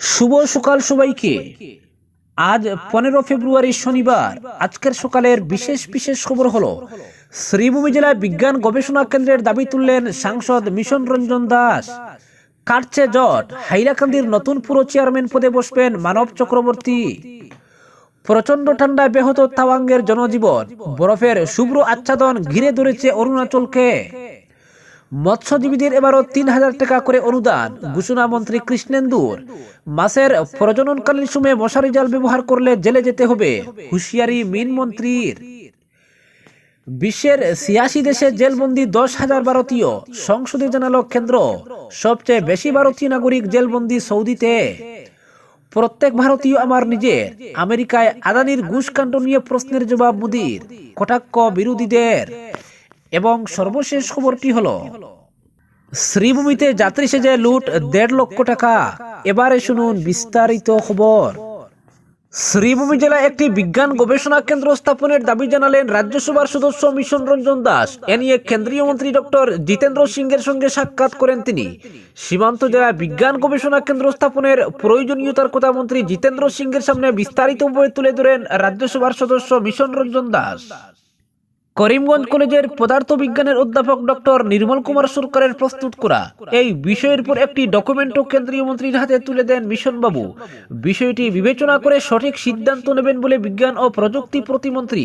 শুভ সকাল সবাইকে। আজ পনেরো ফেব্রুয়ারি শনিবার। আজকের সকালের বিশেষ বিশেষ খবর হলো, শ্রীভূমি জেলায় বিজ্ঞান গবেষণা কেন্দ্রের দাবি তুললেন সাংসদ মিশন রঞ্জন দাস। কাটছে জট, হাইলাকান্দির নতুন পুরো চেয়ারম্যান পদে বসবেন মানব চক্রবর্তী। প্রচণ্ড ঠান্ডায় ব্যাহত তাওয়াঙ্গের জনজীবন, বরফের শুভ্র আচ্ছাদন ঘিরে ধরেছে অরুণাচলকে। মৎস্যজীবীদের এবারও তিন হাজার টাকা করে অনুদান, ঘোষণা মন্ত্রী কৃষ্ণেন্দুর। মাছের প্রজননকালীন সময়ে মশারি জাল ব্যবহার করলে জেলে যেতে হবে, হুঁশিয়ারি মিন মন্ত্রীর। বিশ্বের ছিয়াশি দেশে জেলবন্দি দশ হাজার ভারতীয়, সংসদে জানালো কেন্দ্র, সবচেয়ে বেশি ভারতীয় নাগরিক জেলবন্দি সৌদিতে। প্রত্যেক ভারতীয় আমার নিজের, আমেরিকায় আদানির ঘুষকাণ্ড নিয়ে প্রশ্নের জবাব মোদির, কটাক্ষ বিরোধীদের। এবং সর্বশেষ খবরটি হলো, শ্রীভূমিতে যাত্রী সেজে লুট দেড় লক্ষ টাকা। এবারে শুনুন বিস্তারিত খবর। শ্রীভূমি জেলায় একটি বিজ্ঞান গবেষণা কেন্দ্র স্থাপনের দাবি জানালেন রাজ্যসভার সদস্য মিশন রঞ্জন দাস। এ নিয়ে কেন্দ্রীয় মন্ত্রী ডক্টর জিতেন্দ্র সিংয়ের সঙ্গে সাক্ষাৎ করেন তিনি। সীমান্ত জেলায় বিজ্ঞান গবেষণা কেন্দ্র স্থাপনের প্রয়োজনীয়তার কথা মন্ত্রী জিতেন্দ্র সিংয়ের সামনে বিস্তারিতভাবে তুলে ধরেন রাজ্যসভার সদস্য মিশন রঞ্জন দাস। করিমগঞ্জ কলেজের পদার্থ বিজ্ঞানের অধ্যাপক ডক্টর নির্মল কুমার সরকারের প্রস্তুত করা। এই বিষয়ের উপর একটি ডকুমেন্টও কেন্দ্রীয় মন্ত্রীর হাতে তুলে দেন মিশন বাবু বিষয়টি বিবেচনা করে সঠিক সিদ্ধান্ত নেবেন বলে বিজ্ঞান ও প্রযুক্তি প্রতিমন্ত্রী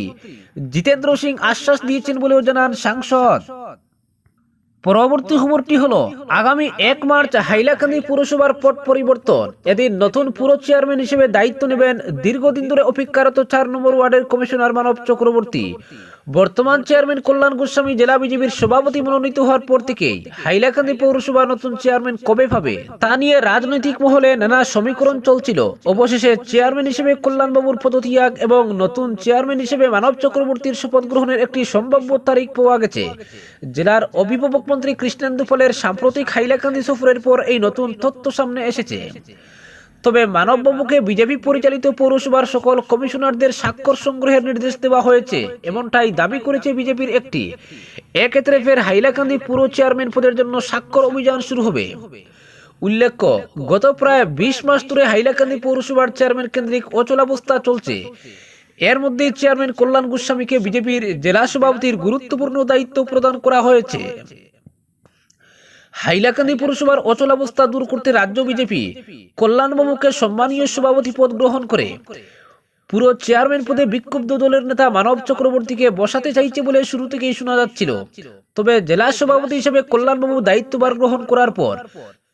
জিতেন্দ্র সিং আশ্বাস দিয়েছেন বলেও জানান সাংসদ। পরবর্তী খবরটি হলো, আগামী এক মার্চ হাইলাকান্দি পুরসভার পট পরিবর্তন। এদিন নতুন পুরো চেয়ারম্যান হিসেবে দায়িত্ব নেবেন দীর্ঘদিন ধরে অপেক্ষারত চার নম্বর ওয়ার্ডের কমিশনার মানব চক্রবর্তী। বর্তমান চেয়ারম্যান কল্যাণ গোস্বামী জেলা বিজেপির সভাপতি মনোনীত হওয়ার পর থেকেই হাইলাকান্দি পৌরসভা নতুন চেয়ারম্যান কবে পাবে তা নিয়ে রাজনৈতিক মহলে নানা সমীকরণ চলছিল। অবশেষে চেয়ারম্যান হিসেবে কল্যাণবাবুর পদত্যাগ এবং নতুন চেয়ারম্যান হিসেবে মানব চক্রবর্তীর শপথ গ্রহণের একটি সম্ভাব্য তারিখ পাওয়া গেছে। জেলার অভিভাবক মন্ত্রী কৃষ্ণেন্দু ফলের সাম্প্রতিক হাইলাকান্দি সফরের পর এই নতুন তথ্য সামনে এসেছে। তবে মানববাবুকে বিজেপি পরিচালিত পৌরসভার সকল কমিশনারদের স্বাক্ষর সংগ্রহের নির্দেশ দেওয়া হয়েছে, এমনটাই দাবি করেছে বিজেপির একটি। এক্ষেত্রে ফের হাইলাকান্দি পুরো চেয়ারম্যান পদের জন্য স্বাক্ষর অভিযান শুরু হবে। উল্লেখ্য, গত প্রায় বিশ মাস ধরে হাইলাকান্দি পৌরসভার চেয়ারম্যান কেন্দ্রিক অচলাবস্থা চলছে। এর মধ্যে চেয়ারম্যান কল্যাণ গোস্বামীকে বিজেপির জেলা সভাপতির গুরুত্বপূর্ণ দায়িত্ব প্রদান করা হয়েছে। হাইলাকান্দি পৌরসভার অচলাবস্থা দূর করতে রাজ্য বিজেপি কল্যাণবাবুকে সম্মানীয় সভাপতি পদ গ্রহণ করে। পুরো চেয়ারম্যান পদে বিক্ষুব্ধ দলের নেতা মানব চক্রবর্তীকে বসাতে চাইছে বলে শুরু থেকেই শোনা যাচ্ছিল। তবে জেলা সভাপতি হিসেবে কল্যাণবাবু দায়িত্বভার গ্রহণ করার পর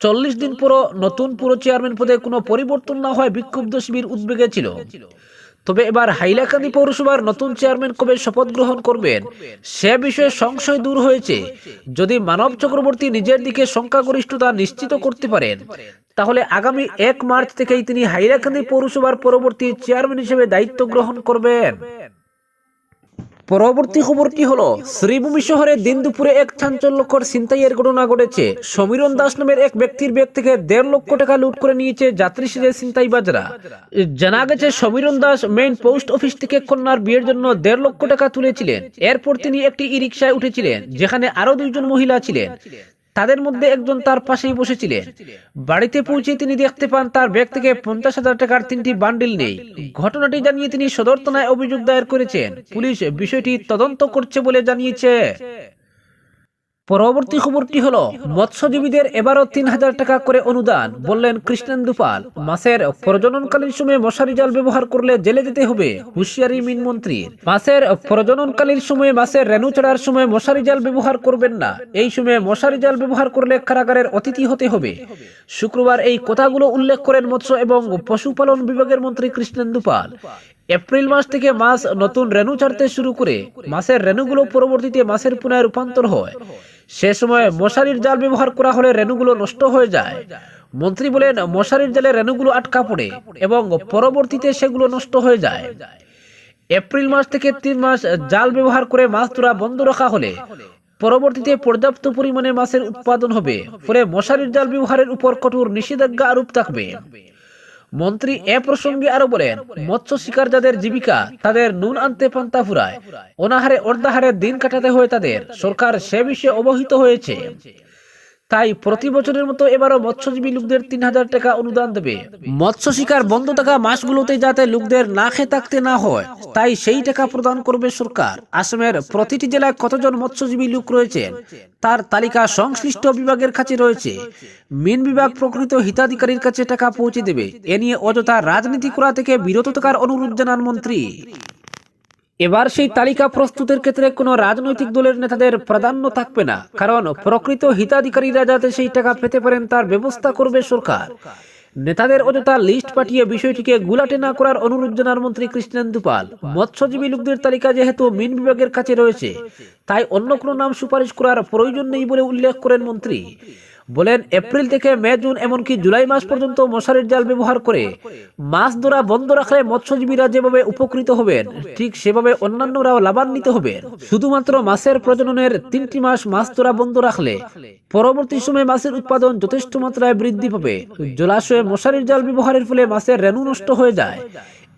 চল্লিশ দিন পর নতুন পুরো চেয়ারম্যান পদে কোনো পরিবর্তন না হয় বিক্ষুব্ধ শিবির উদ্বেগে ছিল। তবে এবার হাইলাকান্দি পৌরসভার নতুন চেয়ারম্যান কবে শপথ গ্রহণ করবেন, সে বিষয়ে সংশয় দূর হয়েছে। যদি মানব চক্রবর্তী নিজের দিকে সংখ্যাগরিষ্ঠতা নিশ্চিত করতে পারেন, তাহলে আগামী এক মার্চ থেকেই তিনি হাইলাকান্দি পৌরসভার পরবর্তী চেয়ারম্যান হিসেবে দায়িত্ব গ্রহণ করবেন। পরবর্তী খবরটি হলো? শ্রীভূমি শহরে দিন দুপুরে এক চাঞ্চল্যকর ছিনতাইয়ের ঘটনা ঘটেছে। সমীরণ দাস নামের এক ব্যক্তির ব্যাগ থেকে দেড় লক্ষ টাকা লুট করে নিয়েছে যাত্রী সেজে ছিনতাই বাজরা। জানা গেছে, Samiran Das main post office থেকে কন্যার বিয়ের জন্য দেড় লক্ষ টাকা তুলেছিলেন। এরপর তিনি একটি ই রিক্সায় উঠেছিলেন, যেখানে আরও দুইজন মহিলা ছিলেন। তাদের মধ্যে একজন তার পাশেই বসেছিলেন। বাড়িতে পৌঁছে তিনি দেখতে পান তার ব্যাগ থেকে পঞ্চাশ হাজার টাকার তিনটি বান্ডিল নেই। ঘটনাটি জানিয়ে তিনি সদর থানায় অভিযোগ দায়ের করেছেন। পুলিশ বিষয়টি তদন্ত করছে বলে জানিয়েছে। পরবর্তী খবরটি হলো? মৎস্যজীবীদের এবারও তিন হাজার টাকা করে অনুদান, বললেন কৃষ্ণেন্দু পাল। মাসের প্রজননকালীন সময়ে মশারি জাল ব্যবহার করলে জেলে যেতে হবে, হুঁশিয়ারি মিন মন্ত্রীর। মাসের প্রজননকালীন সময়ে মাসের রেণু চড়ার সময় মশারি জাল ব্যবহার করবেন না, এই সময়ে মশারি জাল ব্যবহার করলে কারাগারের অতিথি হতে হবে। শুক্রবার এই কথাগুলো উল্লেখ করেন মৎস্য এবং পশুপালন বিভাগের মন্ত্রী কৃষ্ণেন্দু পাল। এপ্রিল মাস থেকে মাছ নতুন রেণু ছাড়তে শুরু করে মাছের রেণুগুলো পরবর্তীতে মাছের পুনায় রূপান্তর হয়। সে সময় মশারির জাল ব্যবহার করা হলে রেণুগুলো নষ্ট হয়ে যায়। মন্ত্রী বলেন, মশারির জালে রেণুগুলো আটকা পড়ে এবং পরবর্তীতে সেগুলো নষ্ট হয়ে যায়। এপ্রিল মাস থেকে তিন মাস জাল ব্যবহার করে মাছ ধরা বন্ধ রাখা হলে পরবর্তীতে পর্যাপ্ত পরিমাণে মাছের উৎপাদন হবে। ফলে মশারির জাল ব্যবহারের উপর কঠোর নিষেধাজ্ঞা আরোপ থাকবে। মন্ত্রী এ প্রসঙ্গে আরও বলেন, মৎস্য শিকার যাদের জীবিকা তাদের নুন আনতে পান্তা ফুরায়। অনাহারে অর্ধাহারে দিন কাটাতে হয় তাদের। সরকার সে বিষয়ে অবহিত হয়েছে। তাই প্রতি বছরের মতো এবারও মৎস্যজীবী লোকদের তিন হাজার টাকা অনুদান দেবে। মৎস্য শিকার বন্ধ থাকা মাসগুলোতে যাতে লোকদের না খেয়ে থাকতে না হয় তাই সেই টাকা প্রদান করবে সরকার। আসামের প্রতিটি জেলায় কতজন মৎস্যজীবী লোক রয়েছেন, তার তালিকা সংশ্লিষ্ট বিভাগের কাছে রয়েছে। মিন বিভাগ প্রকৃত হিতাধিকারীর কাছে টাকা পৌঁছে দেবে। এ নিয়ে অযথা রাজনীতি করা থেকে বিরত থাকার অনুরোধ জানান মন্ত্রী। এবার সেই তালিকা প্রস্তুতের ক্ষেত্রে কোনো রাজনৈতিক দলের নেতাদের প্রাধান্য থাকবে না, কারণ প্রকৃত হিতাধিকারীরা যাতে সেই টাকা পেতে পারেন তার ব্যবস্থা করবে সরকার। নেতাদের অযথা লিস্ট পাঠিয়ে বিষয়টিকে গুলাটে না করার অনুরোধ জানার মন্ত্রী কৃষ্ণেন্দু পাল। মৎস্যজীবী লোকদের তালিকা যেহেতু মিন বিভাগের কাছে রয়েছে, তাই অন্য কোনো নাম সুপারিশ করার প্রয়োজন নেই বলে উল্লেখ করেন মন্ত্রী। বলেন, এপ্রিল থেকে মে, জুন এমনকি জুলাই মাস পর্যন্ত মশারির জাল ব্যবহার করে মাছ ধরা বন্ধ রাখলে মৎস্যজীবীরা যেভাবে উপকৃত হবেন, ঠিক সেভাবে অন্যান্যরাও লাভান্বিত হবেন। শুধুমাত্র মাছের প্রজননের তিনটি মাস মাছ ধরা বন্ধ রাখলে পরবর্তী সময়ে মাছের উৎপাদন যথেষ্ট মাত্রায় বৃদ্ধি পাবে। জলাশয়ে মশারির জাল ব্যবহারের ফলে মাছের রেণু নষ্ট হয়ে যায়।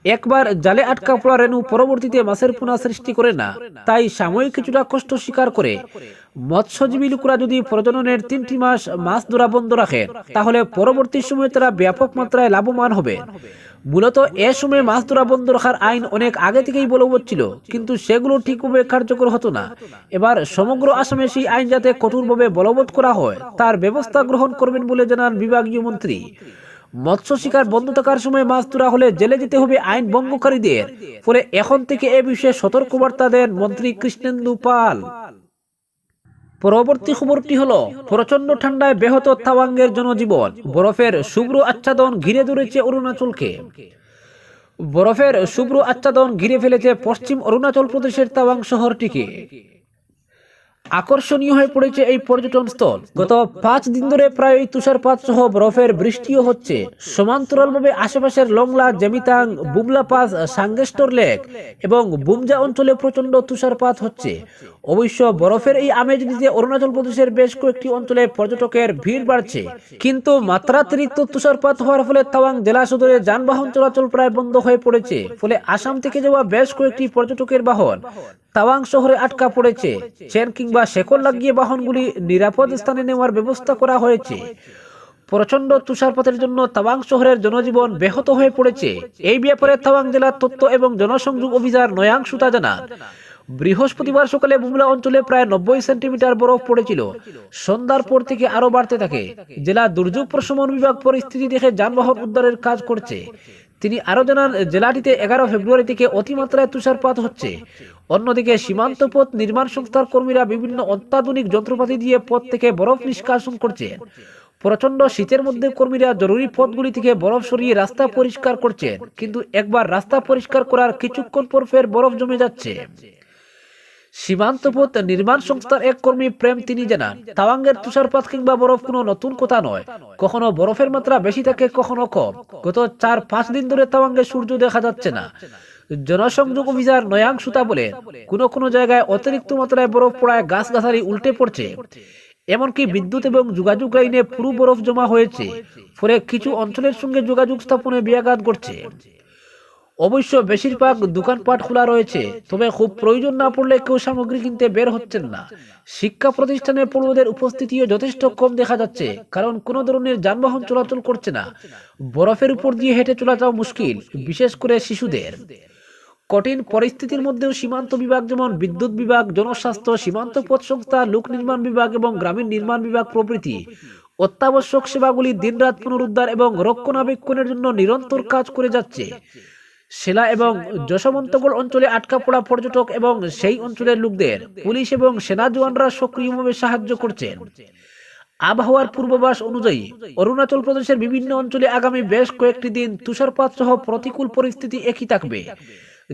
একবার জালে আটকা পড়া রেণু পরবর্তীতে মাছের পোনা সৃষ্টি করে না, তাই সাময়িক কিছুটা কষ্ট স্বীকার করে। মৎস্যজীবী লোকরা যদি প্রজননের তিনটি মাস মাছ ধরা বন্ধ রাখে, তাহলে পরবর্তী সময়ে তারা ব্যাপক মাত্রায় লাভবান হবে। মূলত এ সময়ে মাছ ধরা বন্ধ রাখার আইন অনেক আগে থেকেই বলবৎ ছিল, কিন্তু সেগুলো ঠিকভাবে কার্যকর হতো না। এবার সমগ্র আসামে সেই আইন যাতে কঠোরভাবে বলবৎ করা হয়, তার ব্যবস্থা গ্রহণ করবেন বলে জানান বিভাগীয় মন্ত্রী। মৎস্য শিকার বন্ধ থাকার সময় মাছ ধরা হলে জেলে যেতে হবে আইন ভঙ্গকারীদের। ফলে এখন থেকে এ বিষয়ে সতর্কবার্তা দেন মন্ত্রী কৃষ্ণেন্দু পাল। পরবর্তী খবরটি হলো প্রচণ্ড ঠান্ডায় ব্যাহত তাওয়াঙ্গের জনজীবন। বরফের শুভ্র আচ্ছাদন ঘিরে ধরেছে অরুণাচলকে। বরফের শুভ্র আচ্ছাদন ঘিরে ফেলেছে পশ্চিম অরুণাচল প্রদেশের তাওয়াং শহরটিকে। আকর্ষণীয় হয়ে পড়েছে এই পর্যটন স্থল। গত পাঁচ দিন ধরে প্রায় এই তুষারপাত সহ বরফের বৃষ্টিও হচ্ছে। সমান্তরালভাবে আশেপাশের লংলা জেমিতাং বুমলা পাস সাঙ্গেস্টর লেক এবং বুমজা অঞ্চলে প্রচণ্ড তুষারপাত হচ্ছে। অবশ্য বরফের এই আমেজ নিতে অরুণাচল প্রদেশের বেশ কয়েকটি অঞ্চলে পর্যটকের ভিড় বাড়ছে। কিন্তু মাত্রাতিরিক্ত তুষারপাত হওয়ার ফলে তাওয়াং জেলা সদরে যানবাহন চলাচল প্রায় বন্ধ হয়ে পড়েছে। ফলে আসাম থেকে যাওয়া বেশ কয়েকটি পর্যটকের বাহন তাওয়াং শহরে আটকা পড়েছে। চেন কিংবা শেকল লাগিয়ে বাহনগুলি নিরাপদ স্থানে নেওয়ার ব্যবস্থা করা হয়েছে। প্রচণ্ড তুষারপাতের জন্য তাওয়াং শহরের জনজীবন ব্যাহত হয়ে পড়েছে। এই ব্যাপারে তাওয়াং জেলার তথ্য এবং জনসংযোগ অফিসার নয়াং সুতা জানান বৃহস্পতিবার সকালে বুমলা অঞ্চলে প্রায় নব্বই সেন্টিমিটার বরফ পড়েছিল। সন্ধ্যার পর থেকে আরও বাড়তে থাকে। জেলা দুর্যোগ প্রশমন বিভাগ পরিস্থিতি দেখে যানবাহন উদ্ধারের কাজ করছে। তিনি আরও জানান, জেলাটিতে এগারো ফেব্রুয়ারি থেকে অতিমাত্রায় তুষারপাত হচ্ছে। অন্যদিকে সীমান্ত পথ নির্মাণ সংস্থার কর্মীরা বিভিন্ন অত্যাধুনিক যন্ত্রপাতি দিয়ে পথ থেকে বরফ নিষ্কাশন করছেন। প্রচণ্ড শীতের মধ্যে কর্মীরা জরুরি পথগুলি থেকে বরফ সরিয়ে রাস্তা পরিষ্কার করছেন। কিন্তু একবার রাস্তা পরিষ্কার করার কিছুক্ষণ পর ফের বরফ জমে যাচ্ছে। সীমান্ত পথ নির্মাণ সংস্থার এক কর্মী প্রেম তিনি জানান তাওয়াঙ্গের তুষারপাত কিংবা বরফ কোনো নতুন কথা নয়। কখনো বরফের মাত্রা বেশি থাকে, কখনো কম। গত চার পাঁচ দিন ধরে তাওয়াঙ্গে সূর্য দেখা যাচ্ছে না। জনসংযোগ অভিযান নয়াং সুতা বলেন কোনো কোনো জায়গায় অতিরিক্ত মাত্রায় বরফ পড়ায় গাছ গাছালি উল্টে পড়ছে। এমনকি বিদ্যুৎ এবং যোগাযোগ লাইনে পুরো বরফ জমা হয়েছে, ফলে কিছু অঞ্চলের সঙ্গে যোগাযোগ স্থাপনে ব্যাঘাত ঘটছে। অবশ্য বেশিরভাগ দোকানপাট খোলা রয়েছে, তবে খুব প্রয়োজন না পড়লে কেউ সামগ্রী কিনতে বের হচ্ছেন না। শিক্ষা প্রতিষ্ঠানে পড়ুয়াদের উপস্থিতিও যথেষ্ট কম দেখা যাচ্ছে, কারণ কোনো ধরনের যানবাহন চলাচল করছে না। বরফের উপর দিয়ে হেঁটে চলাটাও মুশকিল, বিশেষ করে শিশুদের। কঠিন পরিস্থিতির মধ্যেও সীমান্ত বিভাগ যেমন বিদ্যুৎ বিভাগ, জনস্বাস্থ্য, সীমান্ত পথ সংস্থা, লোক নির্মাণ বিভাগ এবং গ্রামীণ নির্মাণ বিভাগ প্রভৃতি অত্যাবশ্যক সেবাগুলি দিনরাত পুনরুদ্ধার এবং রক্ষণাবেক্ষণের জন্য নিরন্তর কাজ করে যাচ্ছে। সেলা এবং যশবন্তগড় অঞ্চলে আটকা পড়া পর্যটক এবং সেই অঞ্চলের লোকদের, পুলিশ এবং সেনা জওয়ানরা সক্রিয়ভাবে সাহায্য করছেন। আবহাওয়ার পূর্বাভাস অনুযায়ী, অরুণাচল প্রদেশের বিভিন্ন অঞ্চলে আগামী বেশ কয়েকটি দিন তুষারপাত সহ প্রতিকূল পরিস্থিতি একই থাকবে।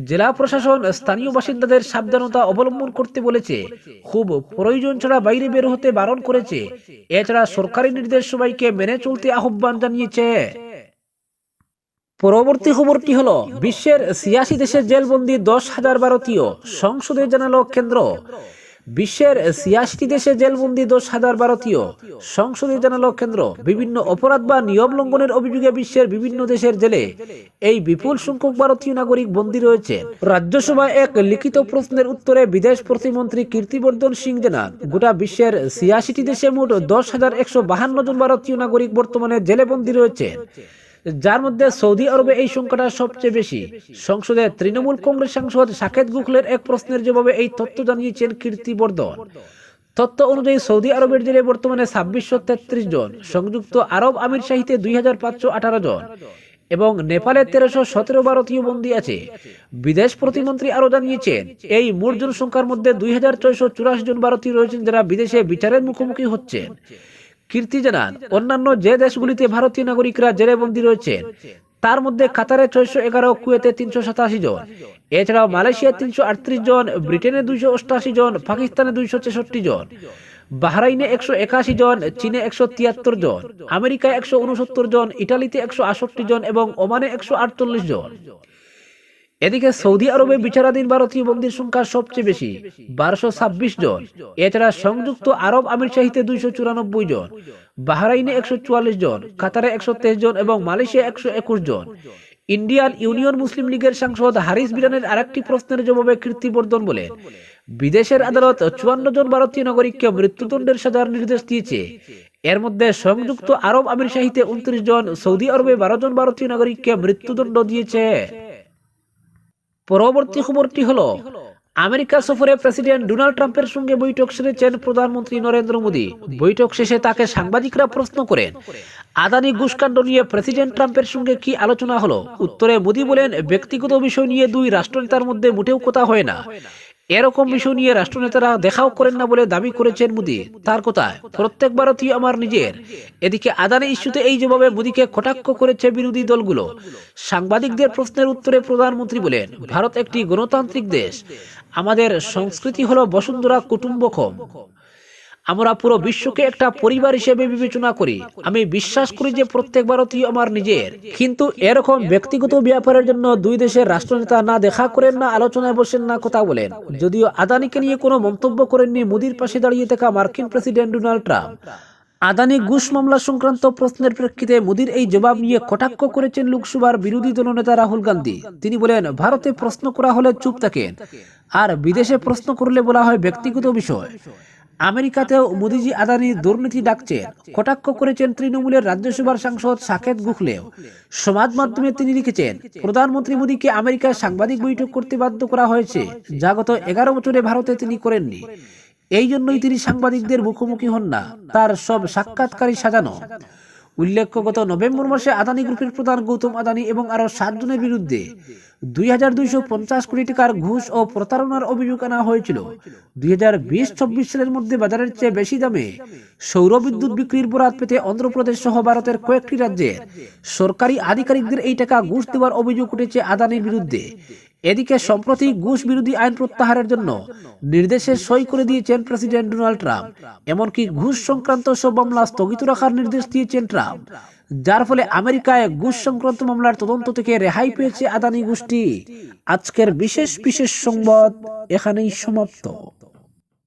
জেলা প্রশাসন স্থানীয় বাসিন্দাদের সাবধানতা অবলম্বন করতে বলেছে। খুব প্রয়োজন ছাড়া বাইরে বের হতে বারণ করেছে। এছাড়া সরকারি নির্দেশ সবাইকে মেনে চলতে আহ্বান জানিয়েছে। পরবর্তী খবরটি হলো, বিশ্বের ছিয়াশি দেশের জেলবন্দি দশ হাজার ভারতীয় সংসদে জানালো কেন্দ্র। বিশ্বের ছিয়াশিটি দেশে জেলবন্দি দশ হাজার ভারতীয় সংসদে জানালো কেন্দ্র। বিভিন্ন অপরাধ বা নিয়ম লঙ্ঘনের অভিযোগে বিশ্বের বিভিন্ন দেশের জেলে এই বিপুল সংখ্যক ভারতীয় নাগরিক বন্দী রয়েছে। রাজ্যসভায় এক লিখিত প্রশ্নের উত্তরে বিদেশ প্রতিমন্ত্রী কীর্তিবর্ধন সিং জানান গোটা বিশ্বের ছিয়াশিটি দেশে মোট দশ হাজার একশো বাহান্ন জন ভারতীয় নাগরিক বর্তমানে জেলে বন্দী রয়েছেন। যার মধ্যে সৌদি আরবে এই সংখ্যাটা সবচেয়ে বেশি। সংসদে তৃণমূল কংগ্রেস সাংসদ সাকেত গুখলের এক প্রশ্নের জবাবে এই তথ্য জানিয়েছেন কীর্তিবর্ধন তথ্য অনুযায়ী সৌদি আরবের জেলে বর্তমানে ছাব্বিশশো তেত্রিশ জন, সংযুক্ত আরব আমির শাহিতে দুই হাজার পাঁচশো আঠারো জন এবং নেপালে তেরোশো সতেরো ভারতীয় বন্দী আছে। বিদেশ প্রতিমন্ত্রী আরও জানিয়েছেন, এই মোট জনসংখ্যার মধ্যে দুই হাজার ছয়শো চুরাশি জন ভারতীয় রয়েছেন যারা বিদেশে বিচারের মুখোমুখি হচ্ছেন। কীর্তি জানান, অন্যান্য যে দেশগুলিতে ভারতীয় নাগরিকরা জেলে বন্দী রয়েছেন তার মধ্যে কাতারে ছয়শো এগারো, কুয়েতে তিনশো সাতাশি জন। এছাড়াও মালয়েশিয়ায় তিনশো আটত্রিশ জন, ব্রিটেনে দুইশো অষ্টাশি জন, পাকিস্তানে দুইশো ছেষট্টি জন। বাহরাইনে একশো একাশি জন, চীনে একশো তিয়াত্তর জন, আমেরিকায় একশো উনসত্তর জন, ইটালিতে একশো আষট্টি জন এবং ওমানে একশো আটচল্লিশ জন। এদিকে সৌদি আরবে বিচারাধীন ভারতীয় বন্দির সংখ্যা সবচেয়ে বেশি, বারোশো ছাব্বিশ জন। এছাড়া সংযুক্ত আরব আমির শাহিতে দুইশো চুরানব্বই জন, বাহরাইনে একশো চুয়াল্লিশ জন, কাতারে একশো তেইশ জন এবং মালয়েশিয়া একশো একুশ জন। ইন্ডিয়ান ইউনিয়ন মুসলিম লীগের সাংসদ হারিস বিরানের আরেকটি প্রশ্নের জবাবে কীর্তিবর্ধন বলেন, বিদেশের আদালত চুয়ান্ন জন ভারতীয় নাগরিককে মৃত্যুদণ্ডের সাজার নির্দেশ দিয়েছে। এর মধ্যে সংযুক্ত আরব আমির শাহিতে উনত্রিশ জন, সৌদি আরবে বারো জন ভারতীয় নাগরিককে মৃত্যুদণ্ড দিয়েছে। পরবর্তী খবরটি হলো আমেরিকা সফরে প্রেসিডেন্ট ডোনাল্ড ট্রাম্পের সঙ্গে বৈঠক সেরেছেন প্রধানমন্ত্রী নরেন্দ্র মোদী। বৈঠক শেষে তাকে সাংবাদিকরা প্রশ্ন করেন আদানি ঘুষকাণ্ড নিয়ে প্রেসিডেন্ট ট্রাম্পের সঙ্গে কি আলোচনা হলো? উত্তরে মোদী বলেন ব্যক্তিগত বিষয় নিয়ে দুই রাষ্ট্রনেতার মধ্যে মোটেও কথা হয় না। এরকম বিষয় নিয়ে রাষ্ট্রনেতারা দেখাও করেন না বলে দাবি করেছেন মোদী। তার কথায়, প্রত্যেক ভারতীয় আমার নিজের। এদিকে আদানি ইস্যুতে এই জবাবে মোদীকে কটাক্ষ করেছে বিরোধী দলগুলো। সাংবাদিকদের প্রশ্নের উত্তরে প্রধানমন্ত্রী বলেন, ভারত একটি গণতান্ত্রিক দেশ। আমাদের সংস্কৃতি হলো বসুন্ধরা কুটুম্বকম। আমরা পুরো বিশ্বকে একটা পরিবার হিসেবে বিবেচনা করি। আমি বিশ্বাস করি যে প্রত্যেক ভারতীয় আমার নিজের। কিন্তু এরকম ব্যক্তিগত ব্যাপারের জন্য দুই দেশের রাষ্ট্রনেতা না দেখা করেন না, আলোচনায় বসেন না, কথা বলেন। যদিও আদানিকে নিয়ে কোনো মন্তব্য করেননি, মোদির পাশে দাঁড়িয়ে থাকা মার্কিন প্রেসিডেন্ট ডোনাল্ড ট্রাম্প। আদানি ঘুষ মামলা সংক্রান্ত প্রশ্নের প্রেক্ষিতে মোদির এই জবাব নিয়ে কটাক্ষ করেছেন লোকসভার বিরোধী দলনেতা রাহুল গান্ধী। তিনি বলেন, ভারতে প্রশ্ন করা হলে চুপ থাকেন। আর বিদেশে প্রশ্ন করলে বলা হয় ব্যক্তিগত বিষয়। আমেরিকাতেও মোদিজি আদানি দুর্নীতি ডাকছেন কটাক্ষ করেছেন তৃণমূলের রাজ্যসভার সাংসদ সাকেত গুখলেও। সমাজ মাধ্যমে তিনি লিখেছেন, প্রধানমন্ত্রী মোদীকে আমেরিকায় সাংবাদিক বৈঠক করতে বাধ্য করা হয়েছে। যা গত এগারো বছরে ভারতে তিনি করেননি। এই জন্যই তিনি সাংবাদিকদের মুখোমুখি হন না। তার সব সাক্ষাৎকারী সাজানো। উল্লেখ্য গত নভেম্বর মাসে আদানি গ্রুপের প্রধান গৌতম আদানি এবং আরও সাতজনের বিরুদ্ধে দুই হাজার দুইশো পঞ্চাশ কোটি টাকার ঘুষ ও প্রতারণার অভিযোগ আনা হয়েছিল। দুই হাজার বিশ চব্বিশ সালের মধ্যে বাজারের চেয়ে বেশি দামে সৌর বিদ্যুৎ বিক্রির বরাত পেতে অন্ধ্রপ্রদেশ সহ ভারতের কয়েকটি রাজ্যের সরকারি আধিকারিকদের এই টাকা ঘুষ দেওয়ার অভিযোগ উঠেছে আদানির বিরুদ্ধে। এদিকে সম্প্রতি ঘুষ বিরোধী আইন প্রত্যাহারের জন্য নির্দেশে সই করে দিয়েছেন প্রেসিডেন্ট ডোনাল্ড ট্রাম্প। এমনকি ঘুষ সংক্রান্ত সব মামলা স্থগিত রাখার নির্দেশ দিয়েছেন ট্রাম্প, যার ফলে আমেরিকায় ঘুষ সংক্রান্ত মামলার তদন্ত থেকে রেহাই পেয়েছে আদানি গোষ্ঠী। আজকের বিশেষ বিশেষ সংবাদ এখানেই সমাপ্ত।